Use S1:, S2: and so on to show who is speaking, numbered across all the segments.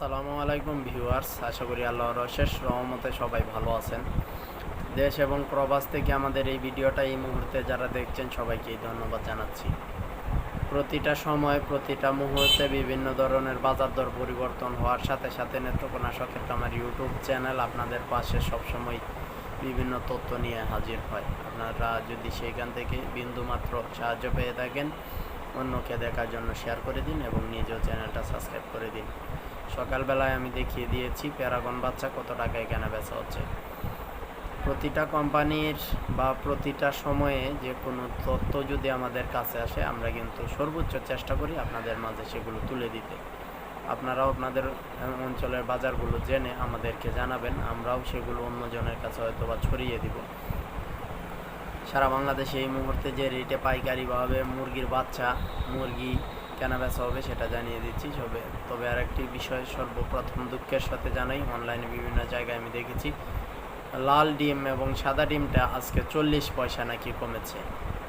S1: আসসালামু আলাইকুম ভিউয়ার্স, আশা করি আল্লাহর অশেষ রহমতে সবাই ভালো আছেন। দেশ এবং প্রবাস থেকে আমাদের এই ভিডিওটা এই মুহূর্তে যারা দেখছেন সবাইকেই ধন্যবাদ জানাচ্ছি। প্রতিটা সময়, প্রতিটা মুহূর্তে বিভিন্ন ধরনের বাজার দর পরিবর্তন হওয়ার সাথে সাথে নেত্রকোনা সকেট আমার ইউটিউব চ্যানেল আপনাদের পাশে সবসময় বিভিন্ন তথ্য নিয়ে হাজির হয়। আপনারা যদি সেইখান থেকে বিন্দুমাত্র সাহায্য পেয়ে থাকেন, অন্যকে দেখার জন্য শেয়ার করে দিন এবং নিজেও চ্যানেলটা সাবস্ক্রাইব করে দিন। সকালবেলায় আমি দেখিয়ে দিয়েছি, প্যারাগন বাচ্চা কত টাকায় কেনা বেচা হচ্ছে। প্রতিটা কোম্পানির বা প্রতিটা সময়ে যে কোনো তথ্য যদি আমাদের কাছে আসে, আমরা কিন্তু সর্বোচ্চ চেষ্টা করি আপনাদের মাঝে সেগুলো তুলে দিতে। আপনারাও আপনাদের অঞ্চলের বাজারগুলো জেনে আমাদেরকে জানাবেন, আমরাও সেগুলো অন্যজনের কাছে হয়তো বা ছড়িয়ে দিব। সারা বাংলাদেশে এই মুহূর্তে যে রেটে পাইকারিভাবে মুরগির বাচ্চা, মুরগি কেনা বেচা হবে সেটা জানিয়ে দিচ্ছি। তবে তবে আরেকটি বিষয় সর্বপ্রথম দুঃখের সাথে জানাই অনলাইনে বিভিন্ন জায়গায় আমি দেখেছি, লাল ডিম এবং সাদা ডিমটা আজকে চল্লিশ পয়সা নাকি কমেছে।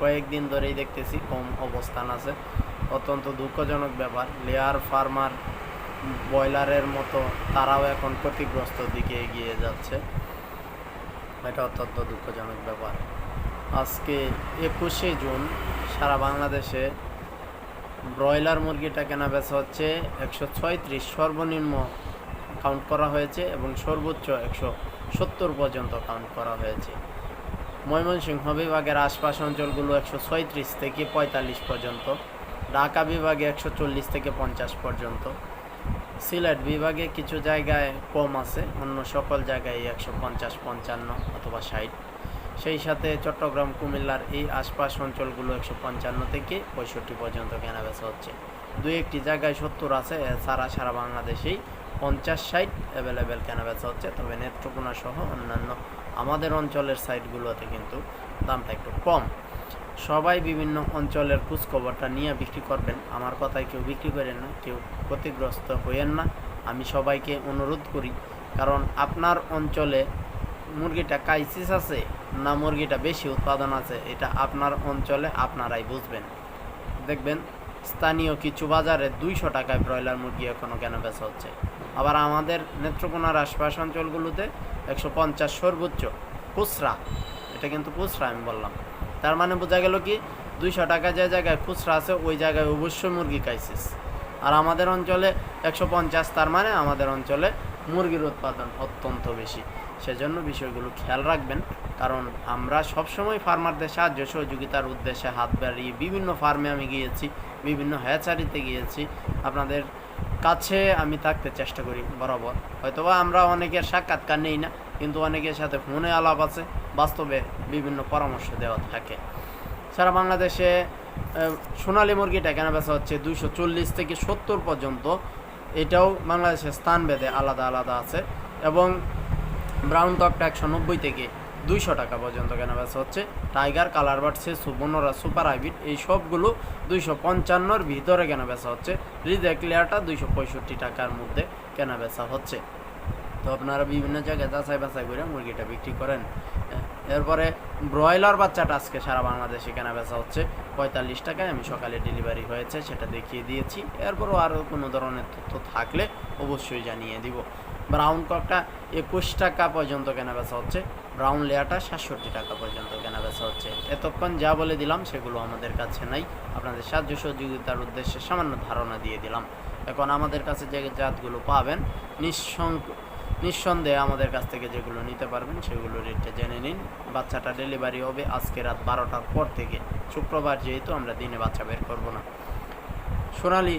S1: কয়েকদিন ধরেই দেখতেছি কম অবস্থান আছে। অত্যন্ত দুঃখজনক ব্যাপার, লেয়ার ফার্মার ব্রয়লারের মতো তারাও এখন ক্ষতিগ্রস্ত দিকে এগিয়ে যাচ্ছে। এটা অত্যন্ত দুঃখজনক ব্যাপার। আজকে একুশে জুন, সারা বাংলাদেশে ব্রয়লার মুরগিটা কেনা বেচা হচ্ছে একশো ছয়ত্রিশ সর্বনিম্ন কাউন্ট করা হয়েছে এবং সর্বোচ্চ একশো সত্তর পর্যন্ত কাউন্ট করা হয়েছে। ময়মনসিংহ বিভাগের আশপাশ অঞ্চলগুলো একশো ছয়ত্রিশ থেকে পঁয়তাল্লিশ পর্যন্ত, ঢাকা বিভাগে একশো চল্লিশ থেকে পঞ্চাশ পর্যন্ত, সিলেট বিভাগে কিছু জায়গায় কম আছে, অন্য সকল জায়গায় একশো পঞ্চাশ, পঞ্চান্ন অথবা ষাট। সেই সাথে চট্টগ্রাম, কুমিল্লার এই আশপাশ অঞ্চলগুলো একশো পঞ্চান্ন থেকে পঁয়ষট্টি পর্যন্ত কেনাবেচা হচ্ছে। দু একটি জায়গায় সত্তর আছে এছাড়া সারা বাংলাদেশেই পঞ্চাশ সাইট অ্যাভেলেবেল কেনাবেচা হচ্ছে, তবে নেত্রকোনা সহ অন্যান্য আমাদের অঞ্চলের সাইটগুলোতে কিন্তু দামটা একটু কম। সবাই বিভিন্ন অঞ্চলের খোঁজখবরটা নিয়ে বিক্রি করবেন। আমার কথায় কেউ বিক্রি করেন না, কেউ ক্ষতিগ্রস্ত হইয়েন না। আমি সবাইকে অনুরোধ করি, কারণ আপনার অঞ্চলে মুরগিটা কাইসিস আছে না মুরগিটা বেশি উৎপাদন আছে, এটা আপনার অঞ্চলে আপনারাই বুঝবেন। দেখবেন স্থানীয় কিছু বাজারে দুইশো টাকায় ব্রয়লার মুরগি এখনও কেন বেচা হচ্ছে? আবার আমাদের নেত্রকোনার আশপাশ অঞ্চলগুলোতে একশো পঞ্চাশ সর্বোচ্চ খুচরা, এটা কিন্তু খুচরা আমি বললাম। তার মানে বোঝা গেল কি, দুইশো টাকা যে জায়গায় খুচরা আছে, ওই জায়গায় অবশ্যই মুরগি খাইছিস আর আমাদের অঞ্চলে একশো পঞ্চাশ, তার মানে আমাদের অঞ্চলে মুরগির উৎপাদন অত্যন্ত বেশি। সেজন্য বিষয়গুলো খেয়াল রাখবেন। কারণ আমরা সবসময় ফার্মারদের সাহায্য, সহযোগিতার উদ্দেশ্যে হাত বাড়িয়ে বিভিন্ন ফার্মে আমি গিয়েছি, বিভিন্ন হ্যাচারিতে গিয়েছি। আপনাদের কাছে আমি থাকতে চেষ্টা করি, বরাবর। হয়তোবা আমরা অনেকের সাক্ষাৎকার নেই না, কিন্তু অনেকের সাথে ফোনে আলাপ আছে, বাস্তবে বিভিন্ন পরামর্শ দেওয়া থাকে। সারা বাংলাদেশে সোনালী মুরগিটা কেনা বেচা হচ্ছে দুইশো চল্লিশ থেকে সত্তর পর্যন্ত। এটাও বাংলাদেশের স্থান ভেদে আলাদা আলাদা আছে এবং ব্রাউন টপটা একশো নব্বই থেকে দুইশো টাকা পর্যন্ত কেনা বেচা হচ্ছে। টাইগার কালার বাড়ছে সুবর্ণরা, সুপার হাইব্রিড, এই সবগুলো দুইশো পঞ্চান্নর ভিতরে কেনা বেচা হচ্ছে। রিজেক্ট লেয়ারটা দুইশো পঁয়ষট্টি টাকার মধ্যে কেনা বেচা হচ্ছে। তো আপনারা বিভিন্ন জায়গায় যাচাই বাছাই করে মুরগিটা বিক্রি করেন। এরপরে ব্রয়লার বাচ্চাটা আজকে সারা বাংলাদেশে কেনা বেচা হচ্ছে। পঁয়তাল্লিশ টাকায় আমি সকালে ডেলিভারি হয়েছে, সেটা দেখিয়ে দিয়েছি। এরপরও আরও কোনো ধরনের তথ্য থাকলে অবশ্যই জানিয়ে দিব। ব্রাউন ককটা একুশ টাকা পর্যন্ত কেনা বেচা হচ্ছে। ব্রাউন লেয়ারটা সাতষট্টি টাকা পর্যন্ত কেনা বেচা হচ্ছে। এতক্ষণ যা বলে দিলাম, সেগুলো আমাদের কাছে নাই। আপনাদের সাহায্য সহযোগিতার উদ্দেশ্যে সামান্য ধারণা দিয়ে দিলাম। এখন আমাদের কাছে যে জাতগুলো পাবেন, নিঃসংক, নিঃসন্দেহে আমাদের কাছ থেকে যেগুলো নিতে পারবেন, সেগুলো রেটটা জেনে নিন। বাচ্চাটা ডেলিভারি হবে আজকে রাত বারোটার পর থেকে। শুক্রবার যেহেতু আমরা দিনে বাচ্চা বের করব না। সোনালি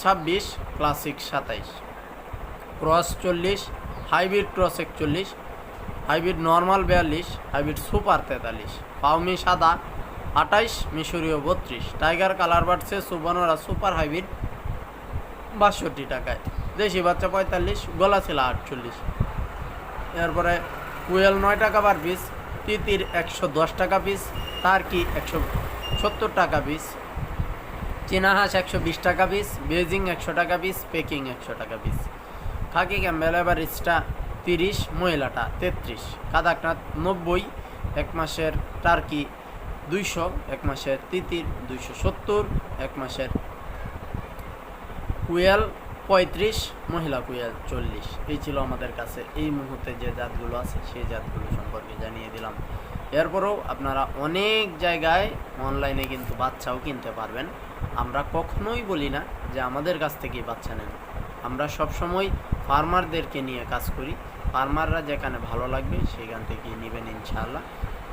S1: ছাব্বিশ ক্লাসিক সাতাইশ। ক্রস চল্লিশ, হাইব্রিড ক্রস একচল্লিশ, হাইব্রিড নর্মাল বিয়াল্লিশ, হাইব্রিড সুপার তেতাল্লিশ। পাউমি সাদা আটাইশ মিশরীয় বত্রিশ। টাইগার কালার বাড়ছে সুবর্ণরা সুপার হাইব্রিড বাষট্টি টাকায়। দেশি বাচ্চা পঁয়তাল্লিশ, গলা ছিল আটচল্লিশ। এরপরে কুয়েল নয় টাকা পার পিস তিতির একশো দশ টাকা পিস টার্কি একশো সত্তর টাকা পিস চীনা হাঁস একশো বিশ টাকা পিস বেজিং একশো টাকা পিস পেকিং একশো টাকা পিস খাকি ক্যাম্বেল এভারেজটা তিরিশ, মহিলাটা তেত্রিশ। কাদাকনাথ নব্বই, এক মাসের টার্কি দুইশো, এক মাসের তিতির দুইশো সত্তর, এক মাসের কুয়েল পঁয়ত্রিশ, মহিলা কুয়েল চল্লিশ। এই ছিল আমাদের কাছে এই মুহূর্তে যে জাতগুলো আছে, সেই জাতগুলো সম্পর্কে জানিয়ে দিলাম। এরপরেও আপনারা অনেক জায়গায় অনলাইনে কিন্তু বাচ্চাও কিনতে পারবেন। আমরা কখনোই বলি না যে আমাদের কাছ থেকেই বাচ্চা নেন। আমরা সবসময় ফার্মারদেরকে নিয়ে কাজ করি। ফার্মাররা যেখানে ভালো লাগবে সেখান থেকে নেবেন ইনশাআল্লাহ।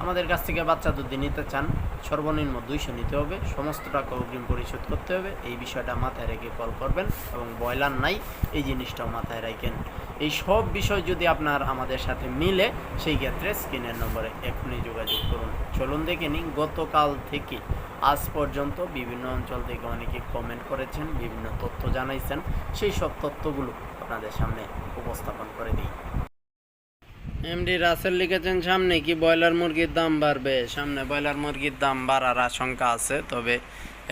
S1: আমাদের কাছ থেকে বাচ্চা যদি নিতে চান, সর্বনিম্ন দুইশো নিতে হবে। সমস্ত টাকা অগ্রিম পরিশোধ করতে হবে। এই বিষয়টা মাথায় রেখে কল করবেন এবং ব্রয়লার নাই, এই জিনিসটাও মাথায় রাখেন। এই সব বিষয় যদি আপনার আমাদের সাথে মিলে, সেই ক্ষেত্রে স্ক্রিনের নম্বরে এখনই যোগাযোগ করুন। চলুন দেখে নিন গতকাল থেকে আজ পর্যন্ত বিভিন্ন অঞ্চল থেকে অনেকে কমেন্ট করেছেন, বিভিন্ন তথ্য জানাইছেন। সেই সব তথ্যগুলো আপনাদের সামনে উপস্থাপন করে দিই। এমডি রাসেল লিখেছেন, সামনে কি ব্রয়লার মুরগির দাম বাড়বে? সামনে ব্রয়লার মুরগির দাম বাড়ার আশঙ্কা আছে, তবে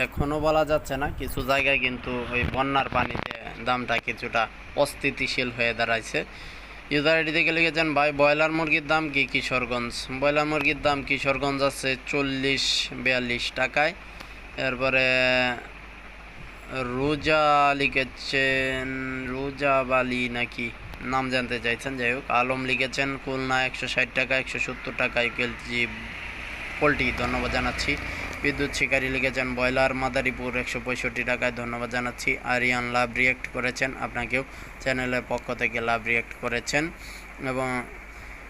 S1: এখনও বলা যাচ্ছে না। কিছু জায়গায় কিন্তু ওই বন্যার পানিতে দামটা কিছুটা অস্থিতিশীল হয়ে দাঁড়াইছে। ইউজার আইডি থেকে লিখেছেন, ভাই, ব্রয়লার মুরগির দাম কি কিশোরগঞ্জ? ব্রয়লার মুরগির দাম কিশোরগঞ্জ আছে চল্লিশ বিয়াল্লিশ টাকায়। এরপরে রোজা লিখেছেন, রোজা বালি নাকি? নাম জানতে চাইছেন, যাই হোক। আলম লিখেছেন, খুলনা একশো ষাট টাকা, একশো সত্তর টাকায় কেজি পোলট্রি। ধন্যবাদ জানাচ্ছি। বিদ্যুৎ শিকারী লিখেছেন, ব্রয়লার মাদারীপুর একশো পঁয়ষট্টি টাকায় ধন্যবাদ জানাচ্ছি। আরিয়ান লাভ রিয়েক্ট করেছেন, আপনাকেও চ্যানেলের পক্ষ থেকে লাভ রিয়েক্ট করেছেন। এবং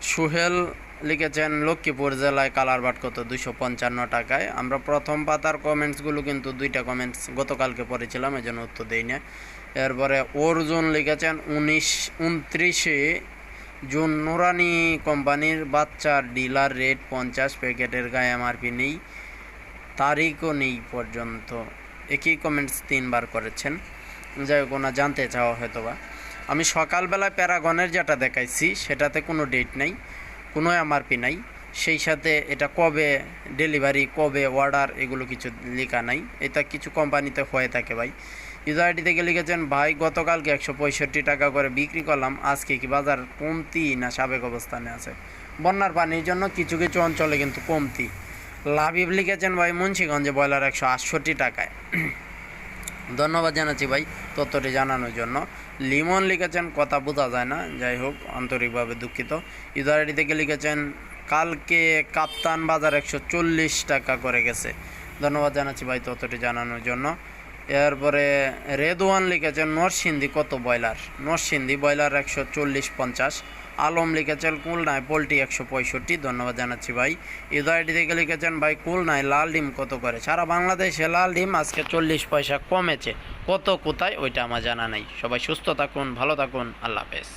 S1: সুহেল লিখেছেন, লক্ষ্মীপুর জেলায় কালারবাট কত? দুশো পঞ্চান্ন টাকায়। আমরা প্রথম পাতার কমেন্টসগুলো কিন্তু দুইটা কমেন্টস গতকালকে পড়েছিলাম এই জন্য উত্তর দিই না এরপরে অর্জুন লিখেছেন, উনিশ, উনত্রিশে জুন নুরানি কোম্পানির বাচ্চার ডিলার রেট পঞ্চাশ প্যাকেটের গায়ে এমআরপি নেই, তারিখও নেই পর্যন্ত। একই কমেন্টস তিনবার করেছেন। যাই হোক ওনা জানতে চাওয়া হয়তো বা আমি সকালবেলায় প্যারাগনের যেটা দেখাইছি, সেটাতে কোনো ডেট নাই। কোনো এমআরপি নাই। সেই সাথে এটা কবে ডেলিভারি কবে অর্ডার এগুলো কিছু লেখা নাই। এটা কিছু কোম্পানিতে হয়ে থাকে ভাই। ইউজার আইডি থেকে লিখেছেন, ভাই, গতকালকে একশো পঁয়ষট্টি টাকা করে বিক্রি করলাম, আজকে কি বাজার কমতি না সাবেক অবস্থানে আছে? বন্যার পানির জন্য কিছু কিছু অঞ্চলে কিন্তু কমতি। লাভিব লিখেছেন, ভাই, মুন্সিগঞ্জে ব্রয়লার একশো আটষট্টি টাকায়। ধন্যবাদ জানাচ্ছি ভাই তথ্যটি জানানোর জন্য। লিমন লিখেছেন, কথা বোঝা যায় না, যাই হোক, আন্তরিকভাবে দুঃখিত। ইউজার আইডি থেকে লিখেছেন, কালকে কাপ্তান বাজার একশো চল্লিশ টাকা করে গেছে। ধন্যবাদ জানাচ্ছি ভাই তথ্যটি জানানোর জন্য। এরপরে রেদওয়ান লিখেছেন নরসিন্দি কত ব্রয়লার? নরসিন্দি ব্রয়লার একশো চল্লিশ পঞ্চাশ, আলম লিখেছেন কুলনায় পোলট্রি একশো পঁয়ষট্টি, ধন্যবাদ জানাচ্ছি ভাই। ইদায়টি থেকে লিখেছেন ভাই কুলনায় লাল ডিম কত করে? সারা বাংলাদেশে লাল ডিম আজকে চল্লিশ পয়সা কমেছে, কত কোথায় ওইটা আমার জানা নেই। সবাই সুস্থ থাকুন, ভালো থাকুন, আল্লাহ হাফেজ।